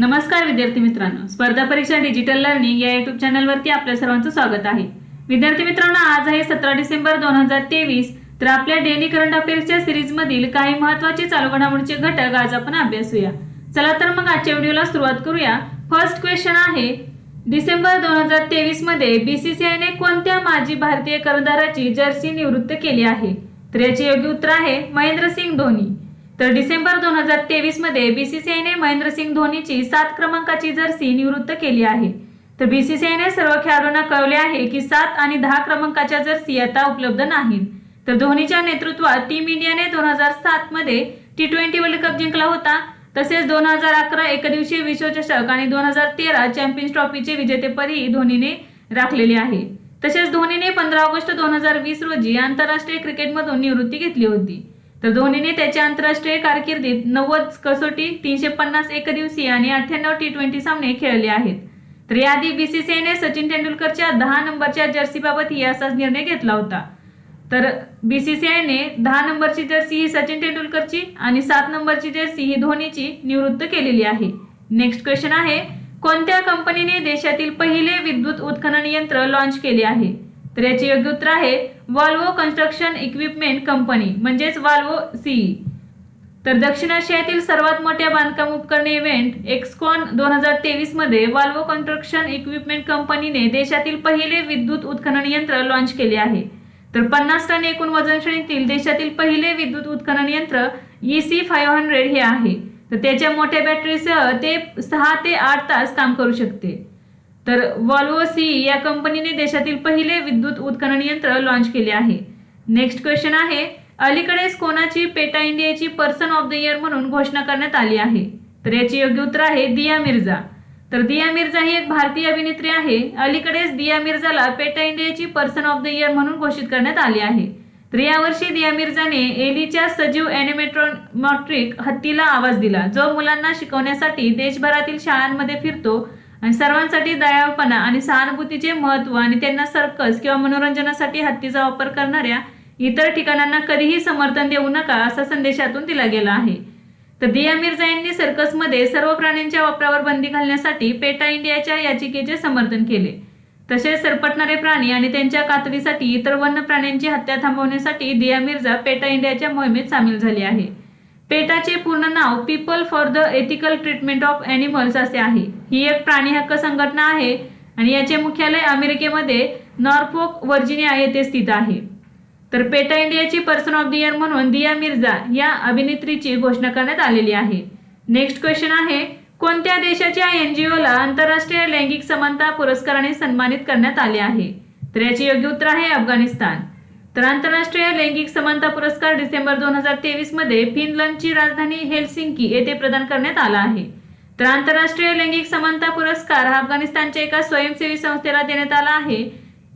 नमस्कार विद्यार्थी मित्रांनो. स्पर्धा परीक्षा डिजिटल लर्निंग या युट्यूब चॅनलवरती आपल्या सर्वांचं स्वागत आहे. विद्यार्थी मित्रांनो आज आहे सतरा डिसेंबर दोन हजार तेवीस तर आपल्या डेली करंट अफेअर्सच्या सिरीज मधील काही महत्त्वाचे चालू घडामोडीचे घटक आज आपण अभ्यासूया. चला तर मग आजच्या व्हिडिओला सुरुवात करूया. फर्स्ट क्वेश्चन आहे डिसेंबर दोन हजार तेवीसमध्ये बीसीसीआयने कोणत्या माजी भारतीय कर्णधाराची जर्सी निवृत्त केली आहे? तर याचे योग्य उत्तर आहे महेंद्रसिंग धोनी. तर डिसेंबर दोन हजार तेवीसमध्ये बीसीसीआयने महेंद्रसिंग धोनीची सात क्रमांकाची जर्सी निवृत्त केली आहे. तर बीसीसीआयने सर्व खेळाडूंना कळवले आहे की सात आणि दहा क्रमांकाच्या जर्सी आता उपलब्ध नाहीत. तर धोनीच्या नेतृत्वात टीम इंडियाने दोन हजार सात मध्ये टी ट्वेंटी वर्ल्ड कप जिंकला होता. तसेच दोन हजार अकरा एकदिवसीय विश्वचषक आणि दोन हजार तेरा चॅम्पियन्स ट्रॉफीचे विजेतेपदही धोनीने राखलेले आहे. तसेच धोनीने पंधरा ऑगस्ट दोन हजार वीस रोजी आंतरराष्ट्रीय क्रिकेटमधून निवृत्ती घेतली होती. तर धोनीने त्याच्या आंतरराष्ट्रीय कारकिर्दीत नव्वद कसोटी तीनशे पन्नास एकदिवसीय आणि अठ्ठ्याण्णव टी ट्वेंटी सामने खेळले आहेत. तर याआधी बीसीसीआयने सचिन तेंडुलकरच्या दहा नंबरच्या जर्सीबाबत असाच निर्णय घेतला होता. तर बीसीसीआयने दहा नंबरची जर्सी ही सचिन तेंडुलकरची आणि सात नंबरची जर्सी ही धोनीची निवृत्त केलेली आहे. नेक्स्ट क्वेश्चन आहे कोणत्या कंपनीने देशातील पहिले विद्युत उत्खनन यंत्र लॉन्च केले आहे? तर याचे योग्य उत्तर आहे वॉल्वो कन्स्ट्रक्शन इक्विपमेंट कंपनी म्हणजेच वाल्वो सीई तर दक्षिण आशियातील सर्वात मोठ्या बांधकाम उपकरणे इव्हेंट एक्सकॉन दोन हजार तेवीसमध्ये वाल्वो कन्स्ट्रक्शन इक्विपमेंट कंपनीने देशातील पहिले विद्युत उत्खनन यंत्र लॉन्च केले आहे. तर पन्नास टन एकूण वजन श्रेणीतील देशातील पहिले विद्युत उत्खनन यंत्र ई सी फाईव्ह हंड्रेड हे आहे. तर त्याच्या मोठ्या बॅटरीसह ते सहा ते आठ तास काम करू शकते. तर वॉल्वो सी या कंपनीने देशातील पहिले विद्युत उत्खनन यंत्र लॉन्च केले आहे. नेक्स्ट क्वेश्चन आहे अलीकडेच कोणाची पेटा इंडियाची पर्सन ऑफ द इयर म्हणून घोषणा करण्यात आली आहे? तर याचे योग्य उत्तर आहे दिया मिर्झा. तर दिया मिर्झा ही एक भारतीय अभिनेत्री आहे. अलीकडेच दिया मिर्झाला पेटा इंडियाची पर्सन ऑफ द इयर म्हणून घोषित करण्यात आली आहे. तर यावर्षी दिया मिर्झाने एलीच्या सजीव ॲनिमेट्रॉमॉट्रिक हत्तीला आवाज दिला जो मुलांना शिकवण्यासाठी देशभरातील शाळांमध्ये फिरतो आणि सर्वांसाठी दयाळपणा आणि सहानुभूतीचे महत्त्व आणि त्यांना सर्कस किंवा मनोरंजनासाठी हत्तीचा वापर करणाऱ्या इतर ठिकाणांना कधीही समर्थन देऊ नका असा संदेशातून दिला गेला आहे. तर दिया मिर्झा यांनी सर्कसमध्ये सर्व प्राण्यांच्या वापरावर बंदी घालण्यासाठी पेटा इंडियाच्या याचिकेचे समर्थन केले. तसेच सरपटणारे प्राणी आणि त्यांच्या कातडीसाठी इतर वन्य प्राण्यांची हत्या थांबवण्यासाठी दिया मिर्झा पेटा इंडियाच्या मोहिमेत सामील झाली आहे. पेटाचे पूर्ण नाव people for the ethical treatment of animals असे आहे. ही एक प्राणी हक्क संघटना आहे आणि याचे मुख्यालय अमेरिकेमध्ये नॉर्फोक वर्जिनिया येथे स्थित आहे. तर पेटा इंडियाची person of the year Diya दिया मिर्झा या अभिनेत्रीची घोषणा करण्यात आलेली आहे. नेक्स्ट क्वेश्चन आहे कोणत्या देशाच्या एन जी ओला आंतरराष्ट्रीय लैंगिक समानता पुरस्काराने सन्मानित करण्यात आले आहे? तर याचे योग्य उत्तर आहे अफगाणिस्तान. तर आंतरराष्ट्रीय लैंगिक समानता पुरस्कार डिसेंबर दोन हजार तेवीसमध्ये फिनलंडची राजधानी हेलसिंकी येथे प्रदान करण्यात आला आहे. तर आंतरराष्ट्रीय लैंगिक समानता पुरस्कार हा अफगाणिस्तानच्या एका स्वयंसेवी संस्थेला देण्यात आला आहे.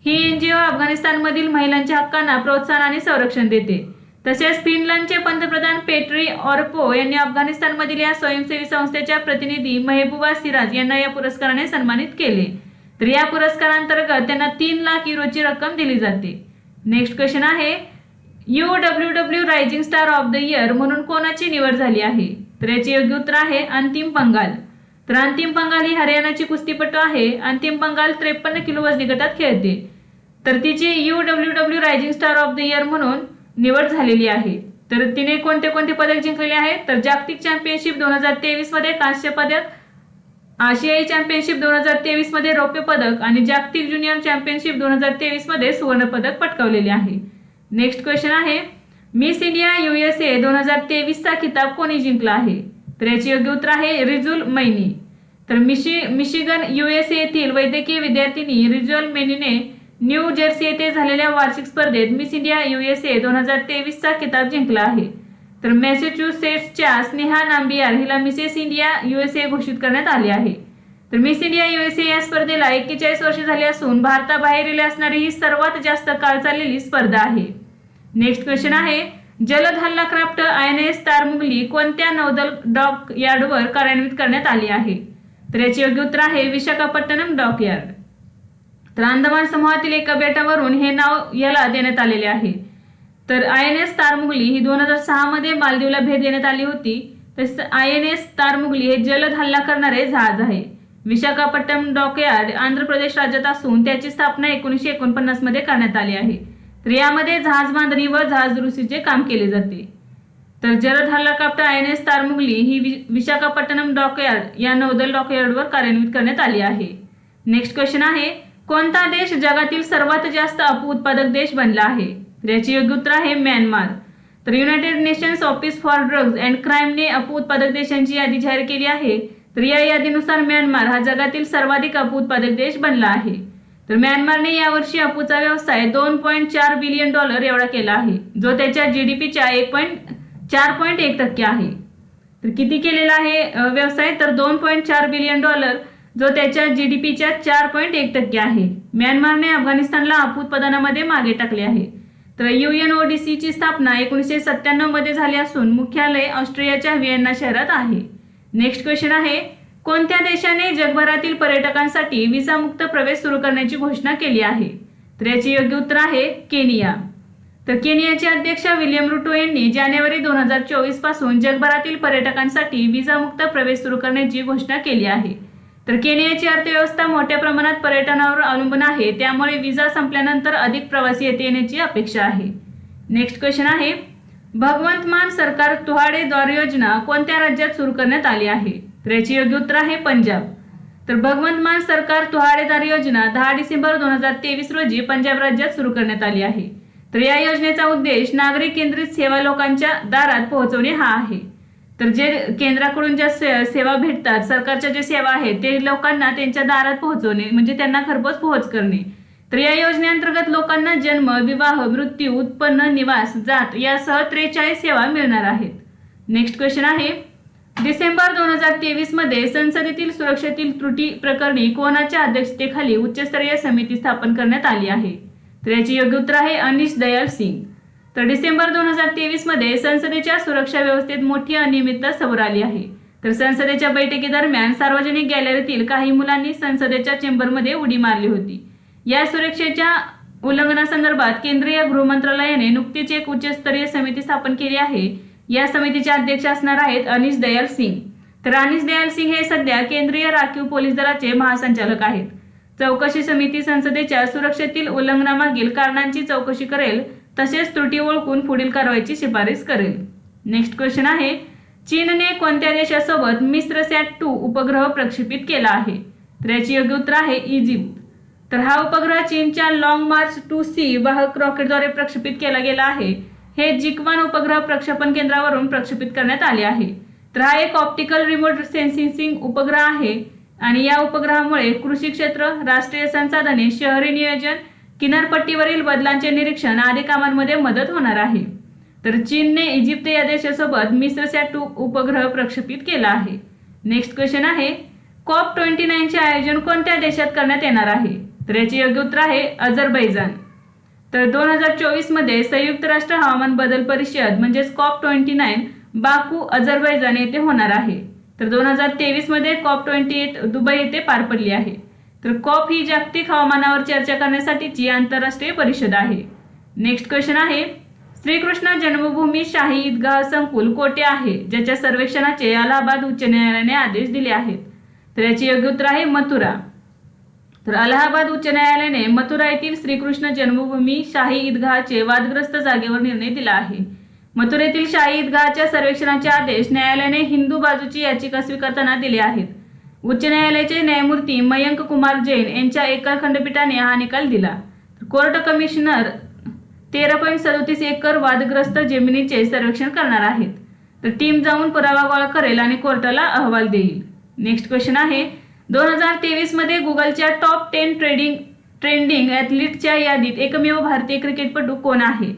ही एनजीओ अफगाणिस्तानमधील महिलांच्या हक्कांना प्रोत्साहन आणि संरक्षण देते. तसेच फिनलंडचे पंतप्रधान पेट्री ऑर्पो यांनी अफगाणिस्तानमधील या स्वयंसेवी संस्थेच्या प्रतिनिधी मेहबूबा सिराज यांना या पुरस्काराने सन्मानित केले. तर या पुरस्कारांतर्गत त्यांना तीन लाख युरोची रक्कम दिली जाते. नेक्स्ट क्वेश्चन आहे U W W rising star of the year म्हणून कोणाची निवड झाली आहे? तर याचे योग्य उत्तर आहे अंतिम पंगाल तर अंतिम पंगाल ही हरियाणाची कुस्तीपटू आहे. अंतिम पंगाल त्रेपन्न किलो वजनी गटात खेळते. तर तिची U W W rising star of the year म्हणून निवड झालेली आहे. तर तिने कोणते कोणते पदक जिंकलेले आहेत? तर जागतिक चॅम्पियनशिप दोन हजार तेवीसमध्ये कांस्य पदक आशियाई चॅम्पियनशिप दोन हजार तेवीसमध्ये रौप्य पदक आणि जागतिक ज्युनियर चॅम्पियनशिप दोन हजार तेवीसमध्ये सुवर्ण पदक पटकावलेले आहे. नेक्स्ट क्वेश्चन आहे मिस इंडिया युएसए दोन हजार तेवीसचा खिताब कोणी जिंकला आहे? तर याचे योग्य उत्तर आहे रिजुल मैनी. तर मिशी मिशिगन युएसए येथील वैद्यकीय विद्यार्थिनी रिजुअल मेनीने न्यू जर्सी येथे झालेल्या वार्षिक स्पर्धेत मिस इंडिया युएसए दोन हजार तेवीसचा खिताब जिंकला आहे. तर मॅसेच्युसेट्सच्या स्नेहा नांबियार हिला मिसेस इंडिया युएसए घोषित करण्यात आले आहे. तर मिस इंडिया युएसए या स्पर्धेला एक्केचाळीस वर्ष झाली असून भारताबाहेरील असणारी ही सर्वात जास्त काळ चाललेली स्पर्धा आहे. नेक्स्ट क्वेश्चन आहे जलद हल्ला craft I N S Tarmugli कोणत्या नौदल डॉक यार्डवर कार्यान्वित करण्यात आली आहे? तर याचे योग्य उत्तर आहे विशाखापट्टणम डॉक यार्ड तर अंदमान समूहातील एका बेटावरून हे नाव याला देण्यात आलेले आहे. तर आय एन एस तारमुगली ही दोन हजार सहामध्ये मालदीवला भेट देण्यात आली होती. तसेच आय एन एस तारमुगली हे जलद हल्ला करणारे जहाज आहे. विशाखापट्टणम डॉकयार्ड आंध्र प्रदेश राज्यात असून त्याची स्थापना एकोणीसशे एकोणपन्नासमध्ये करण्यात आली आहे. तर यामध्ये जहाज बांधणी व जहाज दुरुस्तीचे काम केले जाते. तर जलद हल्लाकाप्टर आय एन एस तारमुगली ही वि- विशाखापट्टणम डॉकयार्ड या नौदल डॉकयार्डवर कार्यान्वित करण्यात आली आहे. नेक्स्ट क्वेश्चन आहे कोणता देश जगातील सर्वात जास्त अप उत्पादक देश बनला आहे? याचे योग्य उत्तर आहे म्यानमार. तर United Nations office for drugs and क्राईमने अपू उत्पादक देशांची यादी जाहीर केली आहे. तर या यादीनुसार म्यानमार हा जगातील सर्वाधिक अपू उत्पादक देश बनला आहे. तर म्यानमारने यावर्षी अपूचा व्यवसाय दोन पॉईंट चार बिलियन डॉलर एवढा केला आहे जो त्याच्या जी डी पीच्या एक पॉईंट चार पॉईंट एक टक्के आहे. तर किती केलेला आहे व्यवसाय? तर दोन पॉईंट चार बिलियन डॉलर जो त्याच्या जी डी पीच्या चार पॉईंट एक टक्के आहे. म्यानमारने अफगाणिस्तानला अपू उत्पादनामध्ये मागे टाकले आहे. तर युएनओडीसी ची स्थापना एकोणीसशे सत्त्याण्णवमध्ये झाली असून मुख्यालय ऑस्ट्रियाच्या व्हिएन्ना शहरात आहे. नेक्स्ट क्वेश्चन आहे कोणत्या देशाने जगभरातील पर्यटकांसाठी विसामुक्त प्रवेश सुरू करण्याची घोषणा केली आहे? तर याचे योग्य उत्तर आहे केनिया. तर केनियाचे अध्यक्ष विलियम रुटो यांनी जानेवारी दोन हजार चोवीसपासून जगभरातील पर्यटकांसाठी विसामुक्त प्रवेश सुरू करण्याची घोषणा केली आहे. तर केनियाची अर्थव्यवस्था मोठ्या प्रमाणात पर्यटनावर अवलंबून आहे. त्यामुळे विजा संपल्यानंतर अधिक प्रवासी येथे येण्याची अपेक्षा आहे. नेक्स्ट क्वेश्चन आहे. भगवंत मान सरकार तुहाडे द्वार योजना कोणत्या राज्यात सुरू करण्यात आली आहे? तर याचे योग्य उत्तर आहे पंजाब. तर भगवंत मान सरकार तुहाडेदार योजना दहा डिसेंबर दोन हजार तेवीस रोजी पंजाब राज्यात सुरू करण्यात आली आहे. तर या योजनेचा उद्देश नागरिक केंद्रित सेवा लोकांच्या दारात पोहोचवणे हा आहे. तर जे केंद्राकडून ज्या से- सेवा भेटतात सरकारच्या ज्या सेवा आहेत ते लोकांना त्यांच्या दारात पोहोचवणे म्हणजे त्यांना घरपोच पोहोच करणे. तर या योजनेअंतर्गत लोकांना जन्म विवाह मृत्यू उत्पन्न निवास जात यासह त्रेचाळीस सेवा मिळणार आहेत. नेक्स्ट क्वेश्चन आहे. डिसेंबर दोन हजार तेवीसमध्ये संसदेतील सुरक्षेतील त्रुटी प्रकरणी कोणाच्या अध्यक्षतेखाली उच्चस्तरीय समिती स्थापन करण्यात आली आहे? तर याचे योग्य उत्तर आहे अनिश दयाल सिंग. तर डिसेंबर दोन हजार तेवीसमध्ये संसदेच्या सुरक्षा व्यवस्थेत मोठी अनियमितता समोर आली आहे. तर संसदेच्या बैठकीदरम्यान सार्वजनिक गॅलरीतील काही मुलांनी संसदेच्या चेंबरमध्ये उडी मारली होती. या सुरक्षेच्या उल्लंघनासंदर्भात केंद्रीय गृहमंत्रालयाने नुकतीच एक उच्चस्तरीय समिती स्थापन केली आहे. या समितीचे अध्यक्ष असणार आहेत अनिश दयाल सिंग. तर अनिश दयाल सिंग हे सध्या केंद्रीय राखीव पोलीस दलाचे महासंचालक आहेत. चौकशी समिती संसदेच्या सुरक्षेतील उल्लंघनामागील कारणांची चौकशी करेल तसेच त्रुटी ओळखून पुढील कारवाईची शिफारस करेल नेक्स्ट क्वेश्चन आहे चीनने कोणत्या देशासोबत मिस्र सॅट टू उपग्रह प्रक्षेपित केला आहे? तर याचे योग्य उत्तर आहे इजिप्त. तर हा उपग्रह चीनच्या लाँग मार्च टू सी वाहक रॉकेटद्वारे प्रक्षेपित केला गेला आहे. हे जिकवान उपग्रह प्रक्षेपण केंद्रावरून प्रक्षेपित करण्यात आले आहे. तर हा एक ऑप्टिकल रिमोट सेन्सिंग उपग्रह आहे. आणि या उपग्रहामुळे कृषी क्षेत्र राष्ट्रीय संसाधने शहरी नियोजन किनारपट्टीवरील बदलांचे निरीक्षण आदी कामांमध्ये मदत होणार आहे. तर चीनने इजिप्त या देशासोबत मिस्रसॅट टू उपग्रह प्रक्षेपित केला आहे. नेक्स्ट क्वेश्चन आहे कॉप ट्वेंटी नाईनचे आयोजन कोणत्या देशात करण्यात येणार आहे? तर याचे योग्य उत्तर आहे अझरबैजान. तर दोन हजार चोवीसमध्ये संयुक्त राष्ट्र हवामान बदल परिषद म्हणजेच COP twenty nine Baku Azerbaijan येथे होणार आहे. तर दोन हजार तेवीसमध्ये कॉप ट्वेंटी एट दुबई येथे पार पडली आहे. तर कॉप ही जागतिक हवामानावर चर्चा करण्यासाठीची आंतरराष्ट्रीय परिषद आहे. नेक्स्ट क्वेश्चन आहे श्रीकृष्ण जन्मभूमी शाही ईदगाह संकुल कोठे आहे ज्याच्या सर्वेक्षणाचे अलाहाबाद उच्च न्यायालयाने आदेश दिले आहेत? तर याचे योग्य उत्तर आहे मथुरा. तर अलाहाबाद उच्च न्यायालयाने मथुरा येथील श्रीकृष्ण जन्मभूमी शाही ईदगाहचे वादग्रस्त जागेवर निर्णय दिला आहे. मथुरेतील शाही ईदगाहच्या सर्वेक्षणाचे आदेश न्यायालयाने हिंदू बाजूची याचिका स्वीकारताना दिले आहेत. उच्च न्यायालयाचे न्यायमूर्ती मयंक कुमार जैन यांच्या एकर खंडपीठाने हा निकाल दिला. कोर्ट कमिशनर तेरा पॉईंट सदोतीस एकर वादग्रस्त जमिनीचे सर्वेक्षण करणार आहेत. तर टीम जाऊन पुरावा गोळा करेल आणि कोर्टाला अहवाल देईल. नेक्स्ट क्वेश्चन आहे. दोन हजार तेवीसमध्ये गुगलच्या टॉप टेन ट्रेडिंग ट्रेंडिंग ॲथलीटच्या यादीत एकमेव भारतीय क्रिकेटपटू कोण आहे?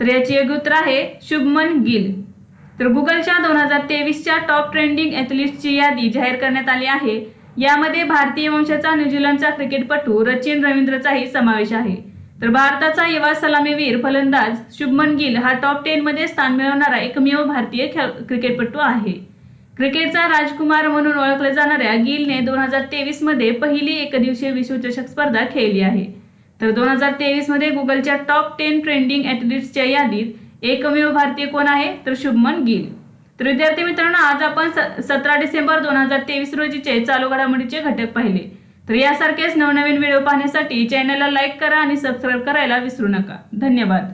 तर याचे योग्य उत्तर आहे शुभमन गिल. तर गुगलच्या दोन हजार तेवीसच्या टॉप ट्रेंडिंग ॲथलीट्सची यादी जाहीर करण्यात आली आहे. यामध्ये भारतीय वंशाचा न्यूझीलंडचा क्रिकेटपटू रचिन रवींद्रचाही समावेश आहे. तर भारताचा युवा सलामीवीर फलंदाज शुभमन गिल हा टॉप टेन मध्ये स्थान मिळवणारा एकमेव भारतीय खेळ क्रिकेटपटू आहे. क्रिकेटचा राजकुमार म्हणून ओळखल्या जाणाऱ्या गिलने दोन हजार तेवीसमध्ये पहिली एकदिवसीय विश्वचषक स्पर्धा खेळली आहे. तर दोन हजार तेवीसमध्ये गुगलच्या टॉप टेन ट्रेंडिंग ॲथलीट्सच्या यादीत एकमेव भारतीय कोण आहे? तर शुभमन गिल. तर विद्यार्थी मित्रांनो आज आपण सतरा डिसेंबर दोन हजार तेवीस रोजीचे चालू घडामोडीचे घटक पाहिले. तर यासारखेच नवनवीन व्हिडिओ पाहण्यासाठी चॅनलला लाईक करा आणि सबस्क्राईब करायला विसरू नका. धन्यवाद.